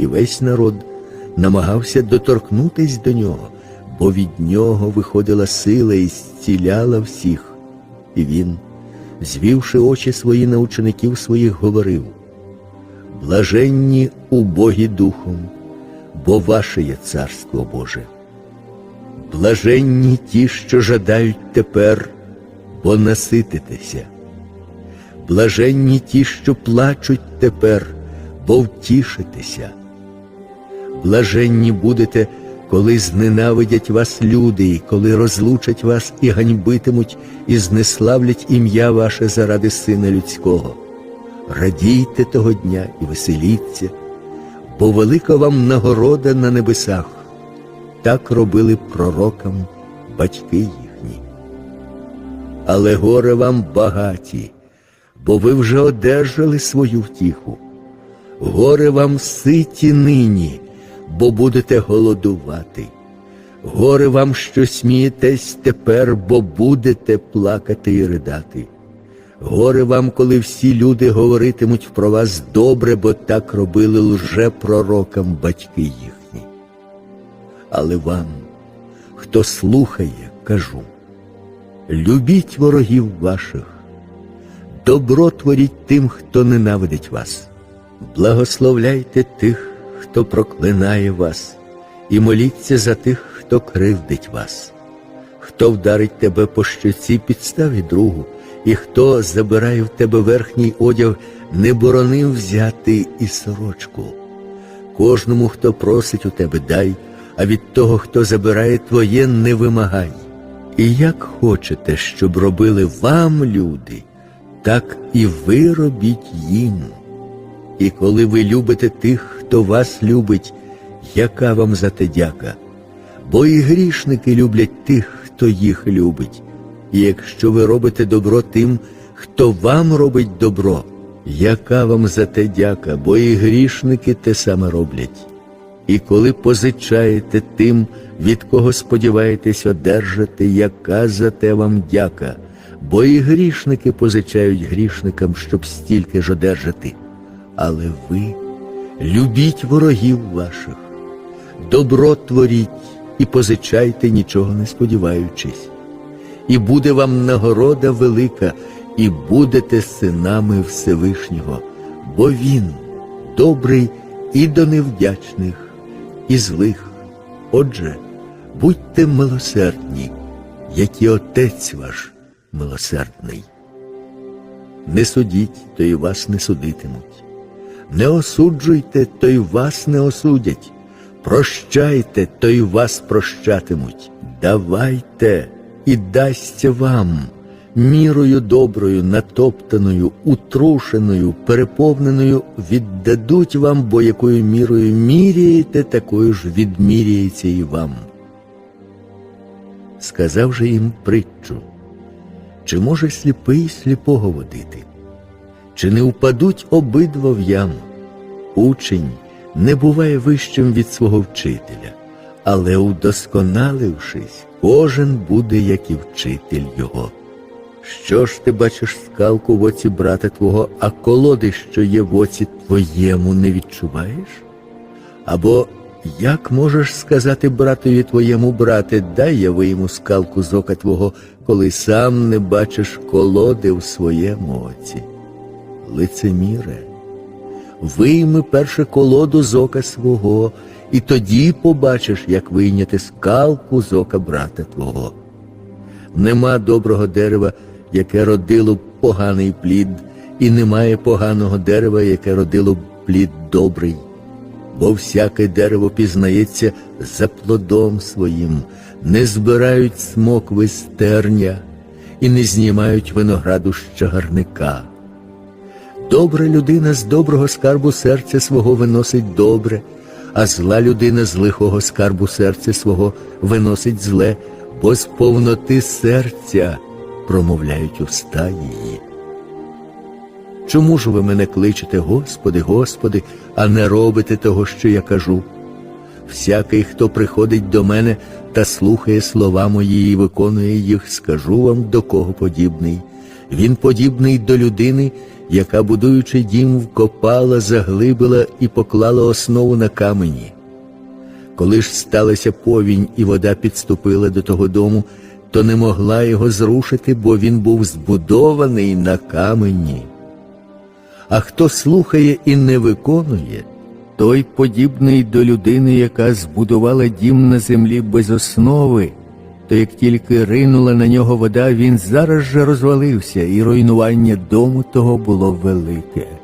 і весь народ намагався доторкнутись до нього, бо від нього виходила сила і зціляла всіх. І він, звівши очі свої на учеників своїх, говорив: Блаженні убогі духом, бо ваше є царство Боже. Блаженні ті, що жадають тепер, бо насититеся. Блаженні ті, що плачуть тепер, бо втішитеся. Блаженні будете, коли зненавидять вас люди, і коли розлучать вас і ганьбитимуть, і знеславлять ім'я ваше заради Сина Людського. Радійте того дня і веселіться, бо велика вам нагорода на небесах. Так робили пророкам батьки їхні. Але горе вам багаті, бо ви вже одержали свою втіху. Горе вам ситі нині, бо будете голодувати. Горе вам, що смієтесь тепер, бо будете плакати і ридати. Горе вам, коли всі люди говоритимуть про вас добре, бо так робили лжепророкам батьки їхні. Але вам, хто слухає, кажу, любіть ворогів ваших, добро творіть тим, хто ненавидить вас, благословляйте тих, хто проклинає вас, і моліться за тих, хто кривдить вас, хто вдарить тебе по щоці, підставі другу, і хто забирає в тебе верхній одяг, не боронив взяти і сорочку. Кожному, хто просить у тебе, дай, а від того, хто забирає твоє, не вимагай. І як хочете, щоб робили вам люди, так і ви робіть їм. І коли ви любите тих, хто вас любить, яка вам за те дяка? Бо і грішники люблять тих, хто їх любить. І якщо ви робите добро тим, хто вам робить добро, яка вам за те дяка, бо і грішники те саме роблять. І коли позичаєте тим, від кого сподіваєтесь одержати, яка за те вам дяка, бо і грішники позичають грішникам, щоб стільки ж одержати. Але ви любіть ворогів ваших, добро творіть і позичайте, нічого не сподіваючись. І буде вам нагорода велика, і будете синами Всевишнього, бо Він добрий і до невдячних, і злих. Отже, будьте милосердні, як і Отець ваш милосердний. Не судіть, то й вас не судитимуть. Не осуджуйте, то й вас не осудять. Прощайте, то й вас прощатимуть. Давайте і дасться вам мірою доброю, натоптаною, утрушеною, переповненою віддадуть вам, бо якою мірою міряєте, такою ж відміряється і вам. Сказав же їм притчу, чи може сліпий сліпого водити? Чи не впадуть обидва в яму? Учень не буває вищим від свого вчителя, але, удосконалившись, кожен буде, як і вчитель його. Що ж ти бачиш скалку в оці брата твого, а колоди, що є в оці твоєму, не відчуваєш? Або як можеш сказати братові твоєму брате, дай я вийму скалку з ока твого, коли сам не бачиш колоди в своєму оці? Лицеміре, вийми перше колоду з ока свого, і тоді побачиш, як вийняти скалку з ока брата твого. Нема доброго дерева, яке родило б поганий плід, і немає поганого дерева, яке родило б плід добрий. Бо всяке дерево пізнається за плодом своїм, не збирають смокви з терня і не знімають винограду з чагарника. Добра людина з доброго скарбу серця свого виносить добре, а зла людина з лихого скарбу серця свого виносить зле, бо з повноти серця промовляють уста її. Чому ж ви мене кличете, Господи, Господи, а не робите того, що я кажу? Всякий, хто приходить до мене та слухає слова мої і виконує їх, скажу вам, до кого подібний. Він подібний до людини, яка, будуючи дім, вкопала, заглибила і поклала основу на камені. Коли ж сталася повінь і вода підступила до того дому, то не могла його зрушити, бо він був збудований на камені. А хто слухає і не виконує, той подібний до людини, яка збудувала дім на землі без основи, то як тільки ринула на нього вода, він зараз же розвалився, і руйнування дому того було велике.